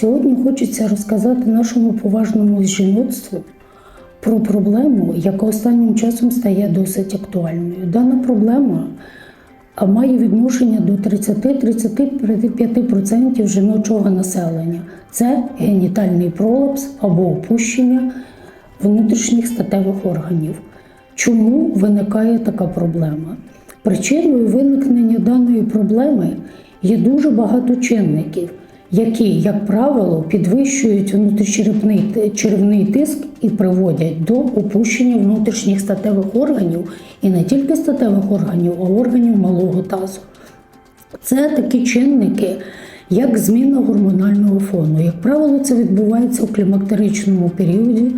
Сьогодні хочеться розказати нашому поважному жіноцтву про проблему, яка останнім часом стає досить актуальною. Дана проблема має відношення до 30-35% жіночого населення. Це генітальний пролапс або опущення внутрішніх статевих органів. Чому виникає така проблема? Причиною виникнення даної проблеми є дуже багато чинників, які, як правило, підвищують внутрішньочерепний т- черевний тиск і приводять до опущення внутрішніх статевих органів і не тільки статевих органів, а органів малого тазу. Це такі чинники, як зміна гормонального фону. Як правило, це відбувається у клімактеричному періоді,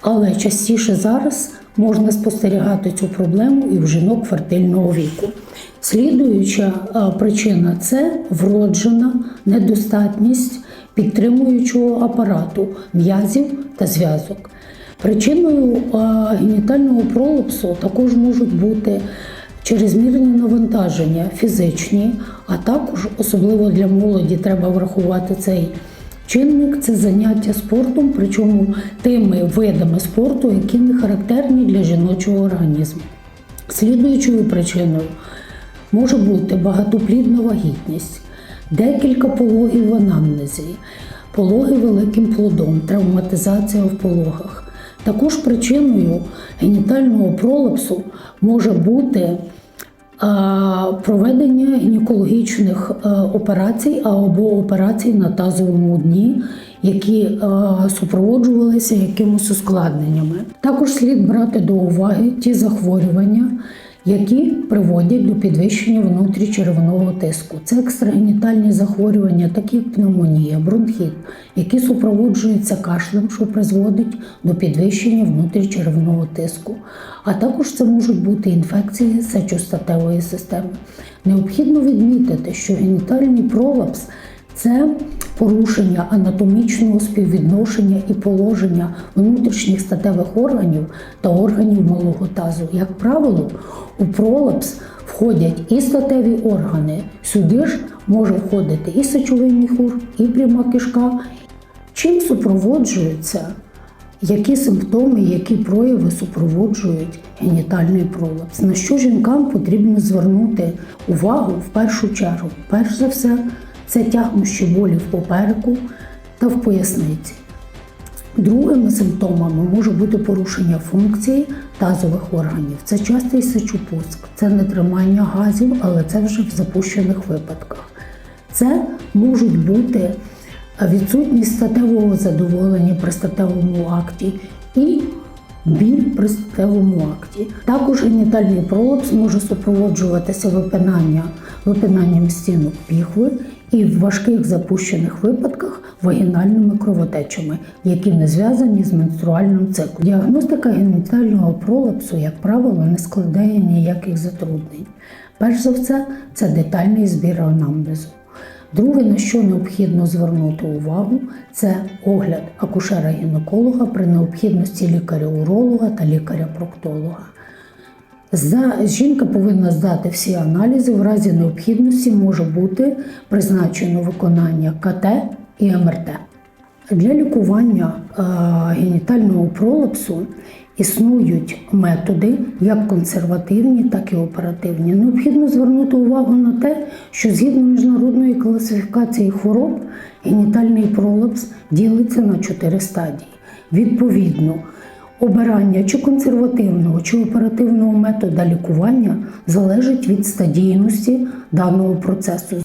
але частіше зараз можна спостерігати цю проблему і в жінок фертильного віку. Слідуюча причина це вроджена недостатність підтримуючого апарату м'язів та зв'язок. Причиною генітального пролапсу також можуть бути чрезмірні навантаження фізичні, а також особливо для молоді треба врахувати цей чинник це заняття спортом, причому тими видами спорту, які не характерні для жіночого організму. Слідуючою причиною може бути багатоплідна вагітність, декілька пологів в анамнезі, пологи великим плодом, травматизація в пологах. Також причиною генітального пролапсу може бути проведення гінекологічних е, операцій або операцій на тазовому дні, які е, супроводжувалися якимось ускладненнями. Також слід брати до уваги ті захворювання, які приводять до підвищення внутрічеревного тиску. Це екстрагенітальні захворювання, такі як пневмонія, бронхіт, які супроводжуються кашлем, що призводить до підвищення внутрічеревного тиску. А також це можуть бути інфекції сечостатевої системи. Необхідно відмітити, що генітальний пролапс це порушення анатомічного співвідношення і положення внутрішніх статевих органів та органів малого тазу. Як правило, у пролапс входять і статеві органи. Сюди ж може входити і сечовий міхур, і пряма кишка. Чим супроводжується, які симптоми, які прояви супроводжують генітальний пролапс? На що жінкам потрібно звернути увагу в першу чергу? Перш за все, це тягнущі болі в попереку та в поясниці. Другими симптомами може бути порушення функції тазових органів. Це частий сечопуск, це нетримання газів, але це вже в запущених випадках. Це можуть бути відсутність статевого задоволення при статевому акті і біль при статевому акті. Також генітальний пролапс може супроводжуватися випинання, випинанням стінок піхви і в важких запущених випадках вагінальними кровотечами, які не зв'язані з менструальним циклом. Діагностика генітального пролапсу, як правило, не складає ніяких затруднень. Перш за все, це детальний збір анамнезу. Друге, на що необхідно звернути увагу, це огляд акушера-гінеколога при необхідності лікаря-уролога та лікаря-проктолога. За жінка повинна здати всі аналізи. В разі необхідності може бути призначено виконання КТ і МРТ. Для лікування е, генітального пролапсу існують методи, як консервативні, так і оперативні. Необхідно звернути увагу на те, що згідно міжнародної класифікації хвороб, генітальний пролапс ділиться на чотири стадії. Відповідно, обирання чи консервативного, чи оперативного метода лікування залежить від стадійності даного процесу.